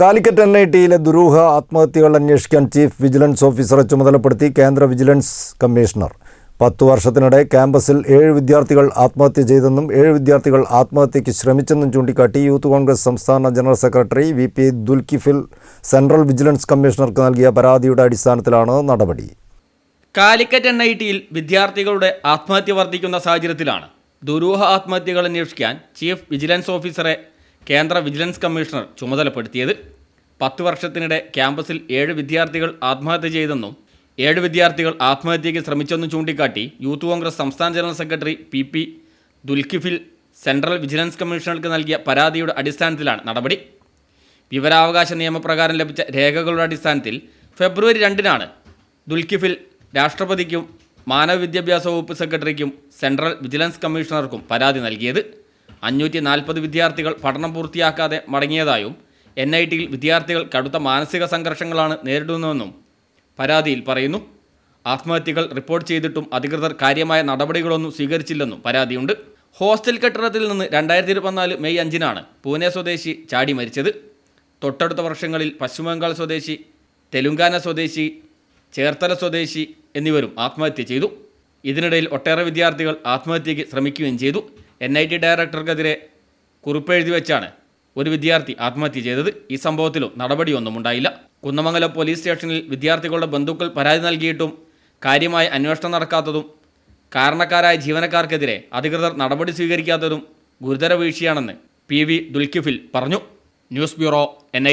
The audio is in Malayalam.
കാലിക്കറ്റ് എൻ ഐ ടിയിലെ ദുരൂഹ ആത്മഹത്യകൾ അന്വേഷിക്കാൻ ചീഫ് വിജിലൻസ് ഓഫീസറെ ചുമതലപ്പെടുത്തി കേന്ദ്ര വിജിലൻസ് കമ്മീഷണർ. പത്തു വർഷത്തിനിടെ ക്യാമ്പസിൽ ഏഴ് വിദ്യാർത്ഥികൾ ആത്മഹത്യ ചെയ്തെന്നും ഏഴ് വിദ്യാർത്ഥികൾ ആത്മഹത്യയ്ക്ക് ശ്രമിച്ചെന്നും ചൂണ്ടിക്കാട്ടി യൂത്ത് കോൺഗ്രസ് സംസ്ഥാന general secretary V P Dulkifil central vigilance കമ്മീഷണർക്ക് നൽകിയ പരാതിയുടെ അടിസ്ഥാനത്തിലാണ് നടപടി. കാലിക്കറ്റ് എൻ ഐ ടിയിൽ വിദ്യാർത്ഥികളുടെ ആത്മഹത്യ വർദ്ധിക്കുന്ന സാഹചര്യത്തിലാണ് ദുരൂഹ ആത്മഹത്യകൾ അന്വേഷിക്കാൻ ചീഫ് വിജിലൻസ് ഓഫീസറെ കേന്ദ്ര വിജിലൻസ് കമ്മീഷണർ ചുമതലപ്പെടുത്തിയത് പത്ത് വർഷത്തിനിടെ ക്യാമ്പസിൽ ഏഴ് വിദ്യാർത്ഥികൾ ആത്മഹത്യ ചെയ്തെന്നും ഏഴ് വിദ്യാർത്ഥികൾ ആത്മഹത്യയ്ക്ക് ശ്രമിച്ചെന്നും ചൂണ്ടിക്കാട്ടി യൂത്ത് കോൺഗ്രസ് സംസ്ഥാന general secretary P P Dulkhifil central vigilance കമ്മീഷണർക്ക് നൽകിയ പരാതിയുടെ അടിസ്ഥാനത്തിലാണ് നടപടി. വിവരാവകാശ നിയമപ്രകാരം ലഭിച്ച രേഖകളുടെ അടിസ്ഥാനത്തിൽ ഫെബ്രുവരി രണ്ടിനാണ് ദുൽഖിഫിൽ രാഷ്ട്രപതിക്കും മാനവ വിദ്യാഭ്യാസ വകുപ്പ് സെക്രട്ടറിക്കും സെൻട്രൽ വിജിലൻസ് കമ്മീഷണർക്കും പരാതി നൽകിയത്. അഞ്ഞൂറ്റി നാൽപ്പത് വിദ്യാർത്ഥികൾ പഠനം പൂർത്തിയാക്കാതെ മടങ്ങിയതായും എൻ ഐ ടിയിൽ വിദ്യാർത്ഥികൾ കടുത്ത മാനസിക സംഘർഷങ്ങളാണ് നേരിടുന്നതെന്നും പരാതിയിൽ പറയുന്നു. ആത്മഹത്യകൾ റിപ്പോർട്ട് ചെയ്തിട്ടും അധികൃതർ കാര്യമായ നടപടികളൊന്നും സ്വീകരിച്ചില്ലെന്നും പരാതിയുണ്ട്. ഹോസ്റ്റൽ കെട്ടിടത്തിൽ നിന്ന് രണ്ടായിരത്തി ഇരുപത്തിനാല് മെയ് അഞ്ചിനാണ് പൂനെ സ്വദേശി ചാടി മരിച്ചത്. തൊട്ടടുത്ത വർഷങ്ങളിൽ പശ്ചിമബംഗാൾ സ്വദേശി തെലുങ്കാന സ്വദേശി ചേർത്തല സ്വദേശി എന്നിവരും ആത്മഹത്യ ചെയ്തു. ഇതിനിടയിൽ ഒട്ടേറെ വിദ്യാർത്ഥികൾ ആത്മഹത്യയ്ക്ക് ശ്രമിക്കുകയും ചെയ്തു. എൻ ഐ ടി ഡയറക്ടർക്കെതിരെ കുറിപ്പെഴുതി വെച്ചാണ് ഒരു വിദ്യാർത്ഥി ആത്മഹത്യ ചെയ്തത്. ഈ സംഭവത്തിലും നടപടിയൊന്നും ഉണ്ടായില്ല. കുന്നമംഗലം പോലീസ് സ്റ്റേഷനിൽ വിദ്യാർത്ഥികളുടെ ബന്ധുക്കൾ പരാതി നൽകിയിട്ടും കാര്യമായ അന്വേഷണം നടക്കാത്തതും കാരണക്കാരായ ജീവനക്കാർക്കെതിരെ അധികൃതർ നടപടി സ്വീകരിക്കാത്തതും ഗുരുതര വീഴ്ചയാണെന്ന് പി വി ദുൽക്കിഫിൽ പറഞ്ഞു. News bureau N